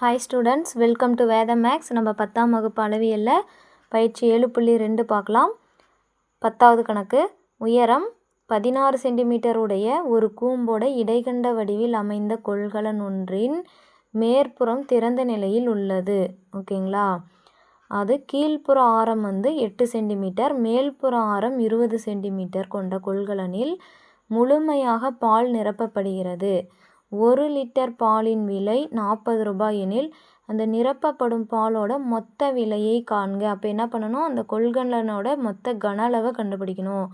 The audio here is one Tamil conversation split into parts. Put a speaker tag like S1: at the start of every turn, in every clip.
S1: Hi students welcome to Veda maths நம்ம பத்தாம் வகுப்பு அளவியலில் பயிற்சி ஏழு புள்ளி ரெண்டு பார்க்கலாம். பத்தாவது கணக்கு உயரம் பதினாறு சென்டிமீட்டர் உடைய ஒரு கூம்போட இடைகண்ட வடிவில் அமைந்த கொள்கலன் ஒன்றின் மேற்புறம் திறந்த நிலையில் உள்ளது. ஓகேங்களா? அது கீழ்ப்புற ஆரம் வந்து எட்டு சென்டிமீட்டர் மேல்புற ஆரம் இருபது சென்டிமீட்டர் கொண்ட கொள்கலனில் முழுமையாக பால் நிரப்பப்படுகிறது. ஒரு லிட்டர் பாலின் விலை நாற்பது ரூபாய் எனில் அந்த நிரப்பப்படும் பாலோட மொத்த விலையை காண்க. அப்போ என்ன பண்ணணும்? அந்த கொள்கலனோட மொத்த கன அளவை கண்டுபிடிக்கணும்.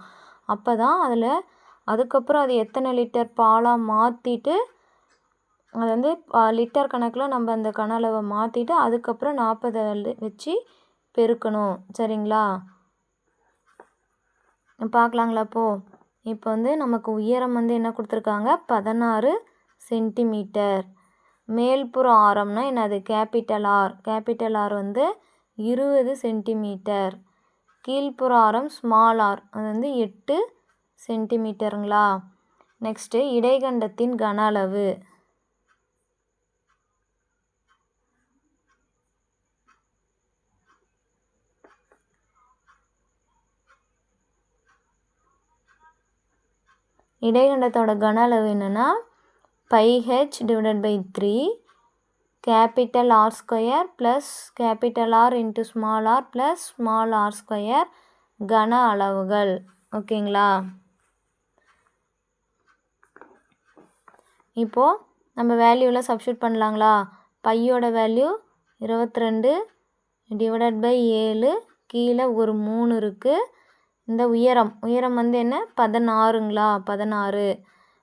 S1: அப்போ தான் அதில் அதுக்கப்புறம் அது எத்தனை லிட்டர் பாலாக மாற்றிட்டு அது வந்து லிட்டர் கணக்கில் நம்ம அந்த கன அளவை மாற்றிட்டு அதுக்கப்புறம் நாற்பதை வச்சு பெருக்கணும். சரிங்களா? பார்க்கலாங்களா அப்போது இப்போ வந்து நமக்கு உயரம் வந்து என்ன கொடுத்துருக்காங்க? பதினாறு சென்டிமீட்டர். மேல்புற ஆரம்னா என்னது? கேபிட்டல் ஆர் கேபிட்டல் ஆர் வந்து இருபது சென்டிமீட்டர். கீழ்ப்புற ஆரம் ஸ்மால் ஆர் அது வந்து எட்டு சென்டிமீட்டருங்களா? நெக்ஸ்ட்டு இடைகண்டத்தின் கன அளவு. இடைகண்டத்தோட கன அளவு என்னென்னா pi h divided by three capital R square plus capital R into small R plus small R square கன அளவுகள். ஓகேங்களா இப்போது நம்ம வேல்யூவில் சப்ஸ்டியூட் பண்ணலாங்களா? பையோட வேல்யூ இருபத்தி ரெண்டு டிவைடட் பை ஏழு கீழே ஒரு மூணு இருக்குது இந்த உயரம் உயரம் வந்து என்ன? பதினாறுங்களா? பதினாறு.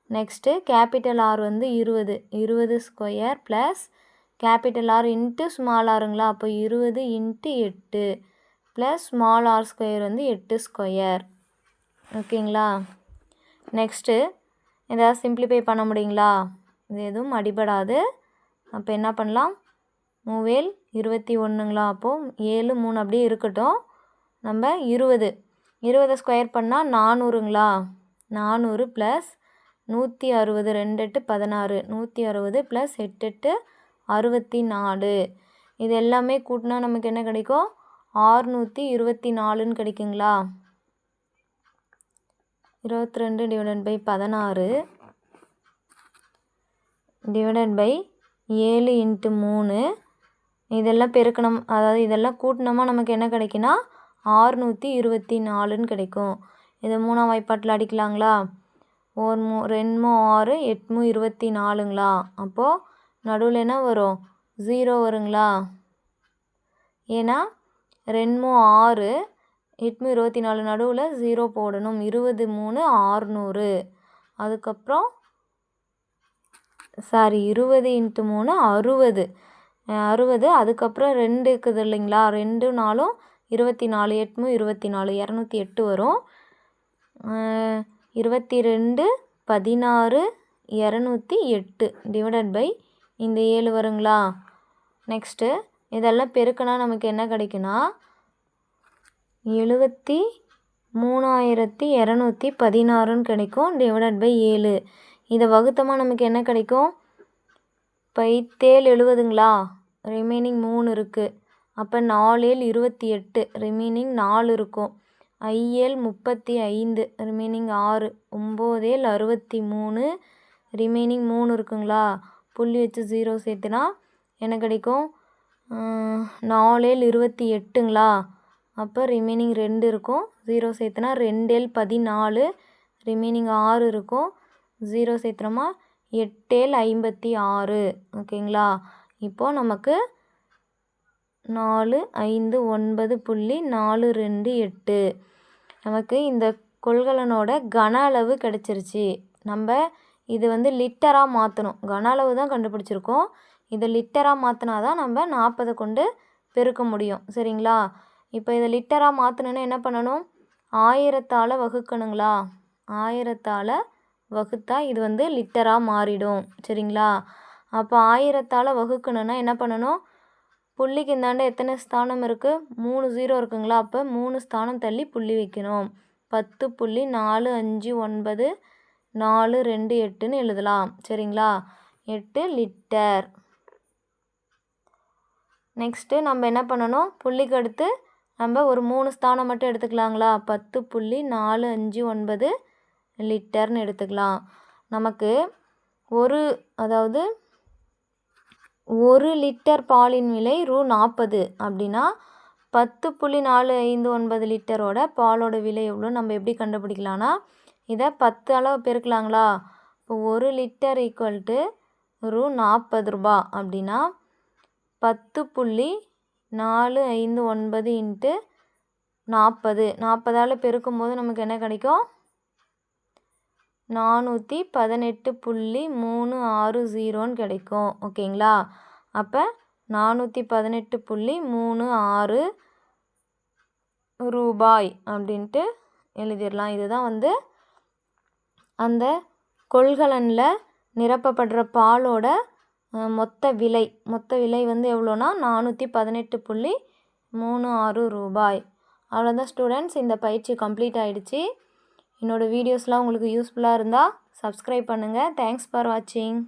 S1: நெக்ஸ்ட்டு கேபிட்டல் ஆர் வந்து இருபது. இருபது square plus capital R into small ஆருங்களா அப்போ இருபது இன்ட்டு எட்டு ப்ளஸ் ஸ்மால் ஆர் ஸ்கொயர் வந்து எட்டு ஸ்கொயர் ஓகேங்களா நெக்ஸ்ட்டு ஏதாவது சிம்பிளிஃபை பண்ண முடியுங்களா? இது எதுவும் அடிபடாது. அப்போ என்ன பண்ணலாம்? மூவேல் இருபத்தி ஒன்றுங்களா அப்போது ஏழு மூணு அப்படியே இருக்கட்டும். நம்ம இருபது. இருபதை ஸ்கொயர் பண்ணால் நானூறுங்களா? நானூறு ப்ளஸ் நூற்றி அறுபது ரெண்டு எட்டு பதினாறு நூற்றி அறுபது ப்ளஸ் எட்டு எட்டு அறுபத்தி நாலு இது எல்லாமே கூட்டினா நமக்கு என்ன கிடைக்கும்? ஆறுநூற்றி இருபத்தி நாலுன்னு கிடைக்குங்களா? இருபத்தி ரெண்டு டிவைடட் பை பதினாறு டிவைடட் பை ஏழு இன்ட்டு மூணு. இதெல்லாம் பெருக்கணும். அதாவது இதெல்லாம் கூட்டினோமா நமக்கு என்ன கிடைக்குன்னா? ஆறுநூற்றி இருபத்தி நாலுன்னு கிடைக்கும். இதை மூணாம் வாய்ப்பாட்டில் அடிக்கலாங்களா? ஒரு மூ ரெண்டு ஆறு எட்மு இருபத்தி நாலுங்களா? அப்போது நடுவில் என்ன வரும்? ஜீரோ வருங்களா? ஏன்னா ரெண்டு ஆறு எட்மு இருபத்தி நாலு நடுவில் ஜீரோ போடணும். இருபது மூணு ஆறுநூறு. அதுக்கப்புறம் சாரி இருபது இன்ட்டு மூணு அறுபது. அறுபது அதுக்கப்புறம் ரெண்டு இருக்குது இல்லைங்களா? ரெண்டு நாளும் இருபத்தி நாலு எட்மு இருபத்தி நாலு இரநூத்தி எட்டு வரும். இருபத்தி ரெண்டு பதினாறு இரநூத்தி எட்டு டிவைடட் பை இந்த ஏழு வருங்களா? நெக்ஸ்ட்டு இதெல்லாம் பெருக்கினா நமக்கு என்ன கிடைக்குன்னா எழுபத்தி மூணாயிரத்தி இரநூத்தி பதினாறுன்னு கிடைக்கும் டிவைடட் பை ஏழு. இதை வகுத்தமாக நமக்கு என்ன கிடைக்கும்? பைத்தேல் எழுபதுங்களா ரிமைனிங் மூணு இருக்குது அப்போ நாலேல் இருபத்தி எட்டு. ரிமைனிங் நாலு இருக்கும். ஐஎல் முப்பத்தி ஐந்து ரிமைனிங் ஆறு ஒம்போதேல் அறுபத்தி மூணு ரிமைனிங் மூணு இருக்குங்களா? புள்ளி வச்சு ஜீரோ சேர்த்துனா என்ன கிடைக்கும் நாலேல் இருபத்தி எட்டுங்களா அப்போ ரிமைனிங் ரெண்டு இருக்கும் ஜீரோ சேர்த்துனா ரெண்டேல் பதினாலு ரிமைனிங் ஆறு இருக்கும் ஜீரோ சேர்த்துனோமா? எட்டேல் ஐம்பத்தி ஆறு ஓகேங்களா இப்போது நமக்கு நாலு ஐந்து ஒன்பது புள்ளி நாலு ரெண்டு எட்டு. நமக்கு இந்த கொள்கலனோட கன அளவு கிடச்சிருச்சு. நம்ம இது வந்து லிட்டராக மாற்றணும் கன அளவு தான் கண்டுபிடிச்சிருக்கோம். இதை லிட்டராக மாற்றினா தான் நம்ம நாற்பதை கொண்டு பெருக்க முடியும். சரிங்களா? இப்போ இதை லிட்டராக மாற்றணுன்னா என்ன பண்ணணும்? ஆயிரத்தால் வகுக்கணுங்களா? ஆயிரத்தால் வகுத்தா இது வந்து லிட்டராக மாறிடும். சரிங்களா? அப்போ ஆயிரத்தால் வகுக்கணுன்னா என்ன பண்ணணும்? புள்ளிக்கு இந்தாண்ட எத்தனை ஸ்தானம் இருக்குது மூணு ஜீரோ இருக்குங்களா? அப்போ மூணு ஸ்தானம் தள்ளி புள்ளி வைக்கணும். பத்து புள்ளி நாலு அஞ்சு ஒன்பது நாலு ரெண்டு எட்டுன்னு எழுதலாம். சரிங்களா? எட்டு லிட்டர். நெக்ஸ்ட்டு நம்ம என்ன பண்ணணும்? புள்ளிக்கு அடுத்து நம்ம ஒரு மூணு ஸ்தானம் மட்டும் எடுத்துக்கலாங்களா? பத்து புள்ளி நாலு அஞ்சு ஒன்பது லிட்டர்னு எடுத்துக்கலாம். நமக்கு ஒரு அதாவது ஒரு லிட்டர் பாலின் விலை ரூ. நாற்பது அப்படின்னா பத்து புள்ளி நாலு ஐந்து ஒன்பது லிட்டரோட பாலோட விலை எவ்வளோ நம்ம எப்படி கண்டுபிடிக்கலாம்னா இதை பத்து அளவு பெருக்கலாங்களா? இப்போ ஒரு லிட்டர் ஈக்குவல் டு ரூ. நாற்பது ரூபா அப்படின்னா பத்து புள்ளி நாலு ஐந்து ஒன்பது இன்ட்டு நாற்பது. நாற்பதால் பெருக்கும்போது நமக்கு என்ன கிடைக்கும்? நானூற்றி பதினெட்டு புள்ளி மூணு ஆறு ஜீரோன்னு கிடைக்கும். ஓகேங்களா? அப்போ நானூற்றி பதினெட்டு புள்ளி மூணு ஆறு ரூபாய் அப்படின்ட்டு எழுதிடலாம். இதுதான் வந்து அந்த கொள்கலனில் நிரப்பப்படுற பாலோட மொத்த விலை. மொத்த விலை வந்து எவ்வளோனா நானூற்றி பதினெட்டு புள்ளி மூணு ஆறு ரூபாய். அவ்வளோதான் ஸ்டூடெண்ட்ஸ் இந்த பயிற்சி கம்ப்ளீட் ஆகிடுச்சி என்னோடய வீடியோஸ்லாம் உங்களுக்கு யூஸ்ஃபுல்லாக இருந்தால் சப்ஸ்கிரைப் பண்ணுங்கள் தேங்க்ஸ் ஃபார் வாட்சிங்